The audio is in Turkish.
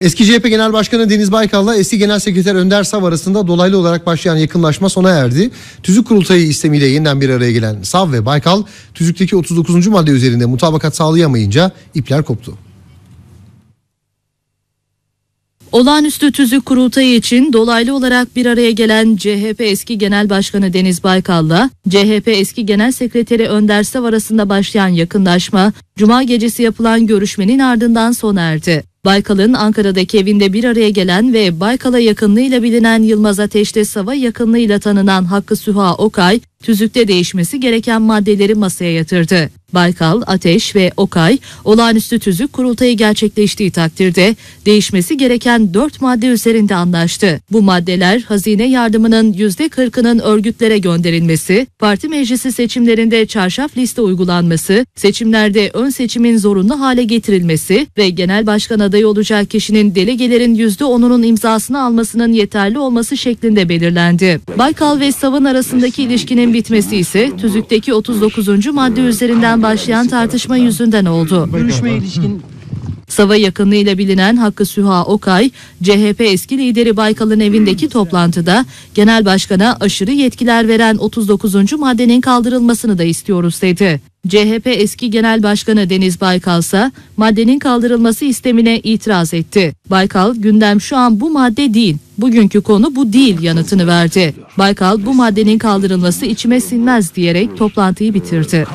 Eski CHP Genel Başkanı Deniz Baykal'la eski Genel Sekreter Önder Sav arasında dolaylı olarak başlayan yakınlaşma sona erdi. Tüzük Kurultayı istemiyle yeniden bir araya gelen Sav ve Baykal, tüzükteki 39. madde üzerinde mutabakat sağlayamayınca ipler koptu. Olağanüstü tüzük kurultayı için dolaylı olarak bir araya gelen CHP eski Genel Başkanı Deniz Baykal'la CHP eski Genel Sekreteri Önder Sav arasında başlayan yakınlaşma, Cuma gecesi yapılan görüşmenin ardından sona erdi. Baykal'ın Ankara'daki evinde bir araya gelen ve Baykal'a yakınlığıyla bilinen Yılmaz Ateş'te Sav'a yakınlığıyla tanınan Hakkı Süha Okay, tüzükte değişmesi gereken maddeleri masaya yatırdı. Baykal, Ateş ve Okay, olağanüstü tüzük kurultayı gerçekleştiği takdirde değişmesi gereken 4 madde üzerinde anlaştı. Bu maddeler hazine yardımının %40'ının örgütlere gönderilmesi, parti meclisi seçimlerinde çarşaf liste uygulanması, seçimlerde ön seçimin zorunlu hale getirilmesi ve genel başkan adayı olacak kişinin delegelerin %10'unun imzasını almasının yeterli olması şeklinde belirlendi. Baykal ve Sav'ın arasındaki ilişkinin bitmesi ise tüzükteki 39. madde üzerinden başlayan tartışma yüzünden oldu. Görüşmeye ilişkin Sava yakınlığıyla bilinen Hakkı Süha Okay, CHP eski lideri Baykal'ın evindeki toplantıda genel başkana aşırı yetkiler veren 39. maddenin kaldırılmasını da istiyoruz dedi. CHP eski genel başkanı Deniz Baykal ise maddenin kaldırılması istemine itiraz etti. Baykal gündem şu an bu madde değil, bugünkü konu bu değil yanıtını verdi. Baykal bu maddenin kaldırılması içime sinmez diyerek toplantıyı bitirdi.